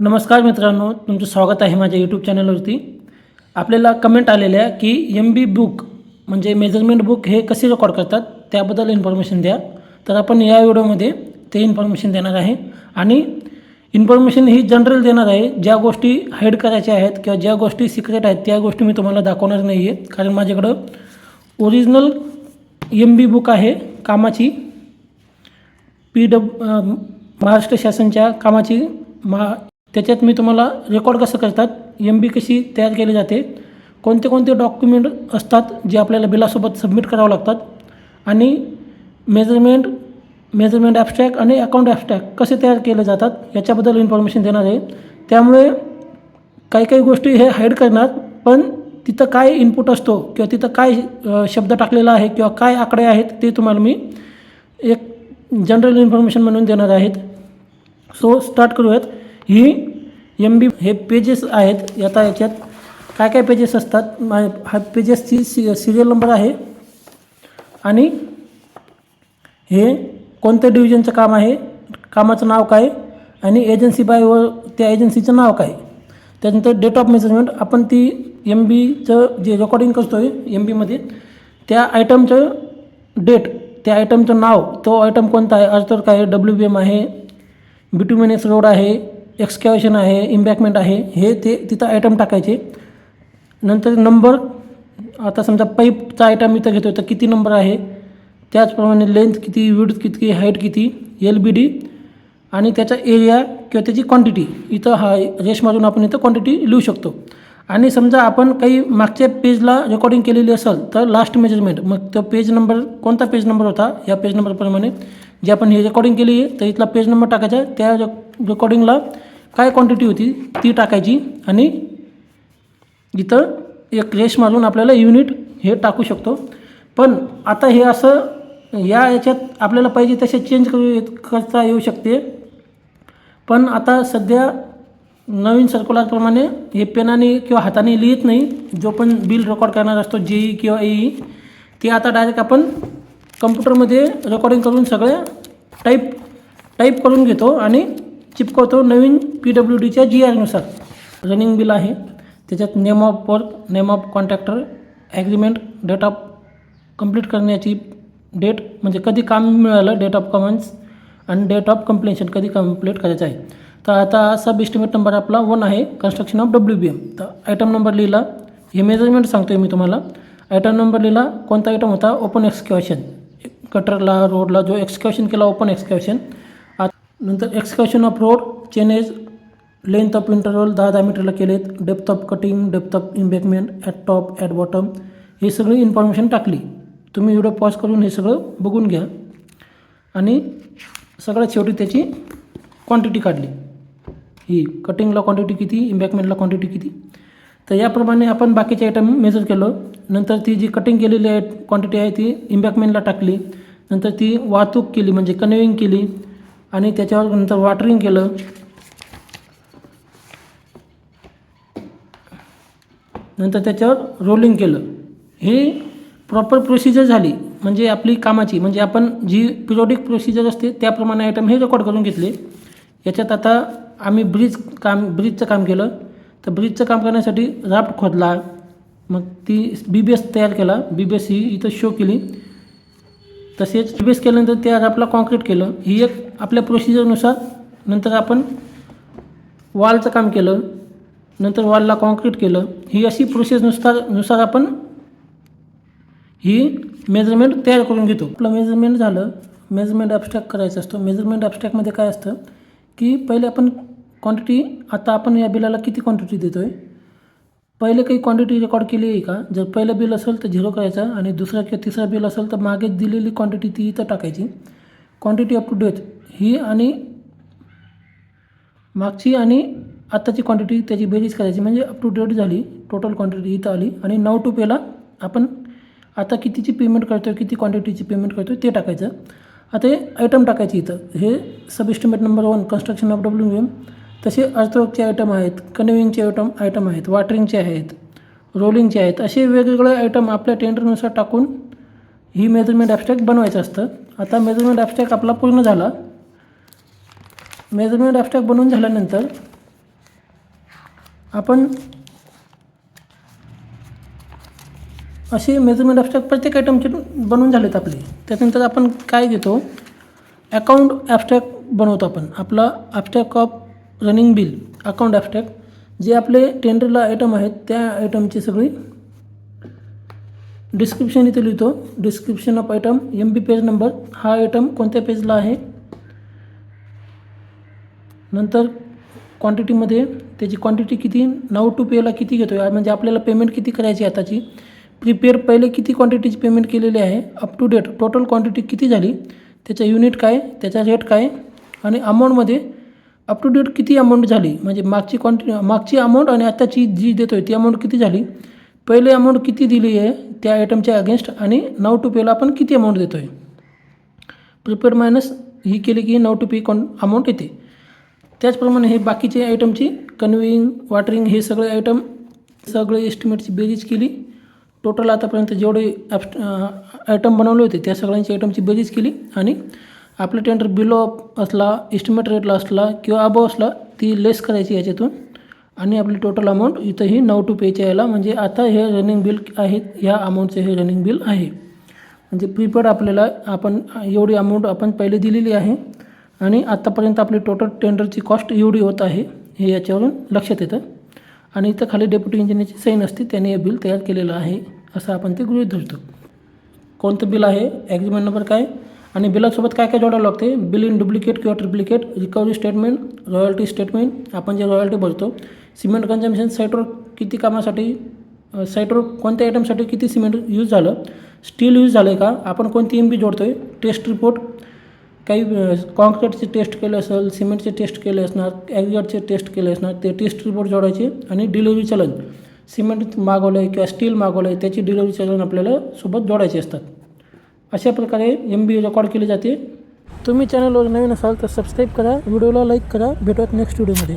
नमस्कार मित्रांनो तुमचं स्वागत आहे माझ्या यूट्यूब चॅनलवरती आपल्याला कमेंट आलेल्या आहे की एम बी बुक म्हणजे मेजरमेंट बुक हे कसे रेकॉर्ड करतात त्याबद्दल इन्फॉर्मेशन द्या. तर आपण या व्हिडिओमध्ये ते इन्फॉर्मेशन देणार आहे. आणि इन्फॉर्मेशन ही जनरल देणार आहे ज्या गोष्टी हाईड करायच्या आहेत किंवा ज्या गोष्टी सिक्रेट आहेत त्या गोष्टी मी तुम्हाला दाखवणार नाही आहे कारण माझ्याकडं ओरिजिनल एम बी बुक आहे कामाची. पी डब महाराष्ट्र शासनच्या कामाची मा त्याच्यात मी तुम्हाला रेकॉर्ड कसं करतात एम बी कशी तयार केली जाते कोणते कोणते डॉक्युमेंट असतात जे आपल्याला बिलासोबत सबमिट करावं लागतात आणि मेजरमेंट मेजरमेंट ॲबस्ट्रॅक्ट आणि अकाउंट ॲबस्ट्रॅक्ट कसे तयार केले जातात याच्याबद्दल इन्फॉर्मेशन देणार आहे. त्यामुळे काही काही गोष्टी हे हाईड करणार पण तिथं काय इनपुट असतो किंवा तिथं काय शब्द टाकलेला आहे किंवा काय आकडे आहेत ते तुम्हाला मी एक जनरल इन्फॉर्मेशन म्हणून देणार आहेत. सो स्टार्ट करूयात. ही एम बी हे पेजेस आहेत. आता याच्यात काय काय पेजेस असतात? मा हा पेजेसची सी सिरियल नंबर आहे. आणि हे कोणत्या डिव्हिजनचं काम आहे? कामाचं नाव काय? आणि एजन्सी बाय व त्या एजन्सीचं नाव काय? त्यानंतर डेट ऑफ मेजरमेंट आपण ती एम बीचं जे रेकॉर्डिंग करतो आहे एम बीमध्ये त्या आयटमचं डेट त्या आयटमचं नाव तो आयटम कोणता आहे? अर्थ काय डब्ल्यू बी एम आहे. बिटुमिनेस रोड आहे. एक्सकॅवेशन आहे इम्बॅकमेंट आहे हे ते तिथं आयटम टाकायचे. नंतर नंबर आता समजा पाईपचा आयटम इथं घेतो तर किती नंबर आहे? त्याचप्रमाणे लेंथ किती विड्थ किती हाईट किती एल बी डी आणि त्याचा एरिया किंवा त्याची क्वांटिटी इथं हा रेश मारून आपण इथं क्वांटिटी लिहू शकतो. आणि समजा आपण काही मागच्या पेजला रेकॉर्डिंग केलेली असेल तर लास्ट मेजरमेंट मग तो पेज नंबर कोणता पेज नंबर होता? या पेज नंबरप्रमाणे जे आपण हे रेकॉर्डिंग केली आहे तर इथला पेज नंबर टाकायचा. त्या रेकॉर्डिंगला काय क्वांटिटी होती? ती टाकायची आणि इथं एक रेश मारून आपल्याला युनिट हे टाकू शकतो. पण आता हे असं या याच्यात आपल्याला पाहिजे तसे चेंज करू करता येऊ शकते. पण आता सध्या नवीन सर्क्युलरप्रमाणे हे पेनाने किंवा हाताने लिहित नाही. जो पण बिल रेकॉर्ड करणार असतो जे ई किंवा ई ते आता डायरेक्ट आपण कम्प्युटरमध्ये रेकॉर्डिंग करून सगळ्या टाईप टाईप करून घेतो आणि चिपकवतो नवीन पी डब्ल्यू डीच्या जी आरनुसार रनिंग बिल आहे. त्याच्यात name of work name of contractor agreement date of complete करण्याची डेट म्हणजे कधी काम मिळालं डेट ऑफ कमन्स आणि डेट ऑफ कम्प्लेशन कधी कंप्लीट करायचं आहे. तर आता सब एस्टिमेट नंबर आपला वन आहे construction of W B M तर आयटम नंबर लिहिला. हे मेजरमेंट सांगतो आहे मी तुम्हाला. आयटम नंबर लिहिला. कोणता आयटम होता? ओपन एक्सक्युएशन कटरला रोडला जो एक्सक्युएशन केला ओपन एक्सक्युएशन नंतर excavation of road chainage length of interval दहा दहा मीटरला केलेत. Depth of cutting depth of embankment at top at bottom हे सगळी इन्फॉर्मेशन टाकली. तुम्ही व्हिडिओ पॉज करून हे सगळं बघून घ्या. आणि सगळ्यात शेवटी त्याची क्वांटिटी काढली. ही कटिंगला क्वांटिटी किती इम्बॅकमेंटला क्वांटिटी किती? तर याप्रमाणे आपण बाकीचे आयटम मेजर केलं. नंतर ती जी कटिंग केलेली आहे क्वांटिटी आहे ती इम्बॅकमेंटला टाकली. नंतर ती वाहतूक केली म्हणजे कन्व्हेईंग केली. आणि त्याच्यावर नंतर वॉटरिंग केलं. नंतर त्याच्यावर रोलिंग केलं. हे प्रॉपर प्रोसिजर झाली. म्हणजे आपली कामाची म्हणजे आपण जी पिरियॉडिक प्रोसिजर असते त्याप्रमाणे आयटम हे रेकॉर्ड करून घेतले. याच्यात आता आम्ही ब्रिज काम ब्रिजचं काम केलं. तर ब्रिजचं काम करण्यासाठी राफ्ट खोदला. मग ती बी बी एस तयार केला. बी बी एस ही इथं शो केली. तसेच बेस केल्यानंतर त्या आपला कॉन्क्रीट केलं. ही एक आपल्या प्रोसिजरनुसार नंतर आपण वॉलचं काम केलं. नंतर वॉलला कॉन्क्रीट केलं. ही अशी प्रोसेसनुसार नुसार आपण ही मेजरमेंट तयार करून घेतो. आपलं मेजरमेंट झालं. मेजरमेंट ॲबस्ट्रॅक्ट करायचं असतं. मेजरमेंट ॲबस्ट्रॅक्टमध्ये काय असतं की पहिले आपण क्वांटिटी आता आपण या बिलाला किती क्वांटिटी देतो आहे पहिले काही क्वांटिटी रेकॉर्ड केली आहे का? जर पहिलं बिल असेल तर झिरो करायचं आणि दुसरा किंवा तिसरा बिल असेल तर मागे दिलेली क्वांटिटी ती इथं टाकायची. क्वांटिटी अप टू डेट ही आणि मागची आणि आत्ताची क्वांटिटी त्याची बेरीज करायची. म्हणजे अप टू डेट झाली. टोटल क्वांटिटी इथं आली. आणि नऊ टू पेला आपण आता कितीची पेमेंट करतो आहे किती क्वांटिटीची पेमेंट करतो आहे ते टाकायचं. आता हे आयटम टाकायची इथं. हे sub estimate number one construction of W M तसे अर्थवर्कचे आयटम आहेत कन्व्हिंगचे आयटम आयटम आहेत वॉटरिंगचे आहेत रोलिंगचे आहेत असे वेगवेगळे आयटम आपल्या टेंडरनुसार टाकून ही मेजरमेंट ॲबस्ट्रॅक्ट बनवायचं असतं. आता मेजरमेंट ॲबस्ट्रॅक्ट आपला पूर्ण झाला. मेजरमेंट ॲबस्ट्रॅक्ट बनवून झाल्यानंतर आपण असे मेजरमेंट ॲबस्ट्रॅक्ट प्रत्येक आयटमचे बनवून झालेत आपले. त्याच्यानंतर आपण काय घेतो? अकाउंट ॲबस्ट्रॅक्ट बनवतो आपण. आपला abstract of running bill account abstract जे आपले टेंडरला आयटम आहेत त्या आयटमची सगळी डिस्क्रिप्शन इथे लिहितो. Description of item M B page number हा आयटम कोणत्या पेजला आहे? नंतर क्वांटिटीमध्ये त्याची क्वांटिटी किती नऊ टू पेला किती घेतो आहे म्हणजे आपल्याला पेमेंट किती करायची आहे आताची? प्रिपेअर पहिले किती क्वांटिटीची पेमेंट केलेली आहे? Up to date total quantity किती झाली? त्याचं युनिट काय? त्याचा रेट काय? आणि अमाऊंटमध्ये अप टू डेट किती अमाऊंट झाली? म्हणजे मागची क्वांटिटी मागची अमाऊंट आणि आत्ताची जी देतो आहे ती अमाऊंट किती झाली? पहिले अमाऊंट किती दिली आहे त्या आयटमच्या अगेन्स्ट आणि नाव टू पेला आपण किती अमाऊंट देतो आहे प्रिपेड मायनस ही केली की नाव टू पे कॉन अमाऊंट येते. त्याचप्रमाणे हे बाकीचे आयटमची कन्व्हिंग वॉटरिंग हे सगळे आयटम सगळे एस्टिमेटची बेरीज केली. टोटल आतापर्यंत जेवढे uh, ॲप आयटम बनवले होते त्या सगळ्यांची आयटमची बेरीज केली आणि आपला टेंडर बिलो असला इस्टिमेट रेटला असला किंवा अबो असला ती लेस करायची याच्यातून. आणि आपली टोटल अमाऊंट इथंही नऊ टू पेच्या यायला म्हणजे आता हे रनिंग बिल आहेत ह्या अमाऊंटचं हे रनिंग बिल आहे. म्हणजे प्रीपेड आपल्याला आपण एवढी अमाऊंट आपण पहिले दिलेली आहे. आणि आत्तापर्यंत आपली टोटल टेंडरची कॉस्ट एवढी होत आहे हे याच्यावरून लक्षात येतं. आणि इथं खाली डेप्युटी इंजिनियरची सैन असते त्याने हे बिल तयार केलेलं आहे असं आपण ते गृहीत धरतो. कोणतं बिल आहे? ॲग्रीमेंट नंबर काय? आणि बिलासोबत काय काय जोडावं लागते? बिल इन डुप्लिकेट किंवा triplicate recovery statement royalty statement आपण जे रॉयल्टी भरतो सिमेंट कन्झम्शन साईटवर किती कामासाठी साईटवर कोणत्या आयटमसाठी किती सिमेंट यूज झालं स्टील यूज झालं आहे का आपण कोणती एम बी जोडतो आहे टेस्ट रिपोर्ट काही कॉन्क्रीटचे टेस्ट केले असेल सिमेंटचे टेस्ट केले असणार ॲग्रिगेटचे टेस्ट केले असणार ते टेस्ट रिपोर्ट जोडायचे आणि डिलिव्हरी चलन. सिमेंट मागवलं आहे किंवा स्टील मागवलं आहे त्याची डिलिव्हरी चलन आपल्याला सोबत जोडायचे असतात. अशा प्रकारे एम बी ए रेकॉर्ड केली जाते. तुम्ही चॅनलवर नवीन असाल तर सबस्क्राईब करा व्हिडिओला लाईक करा भेटूयात नेक्स्ट व्हिडिओमध्ये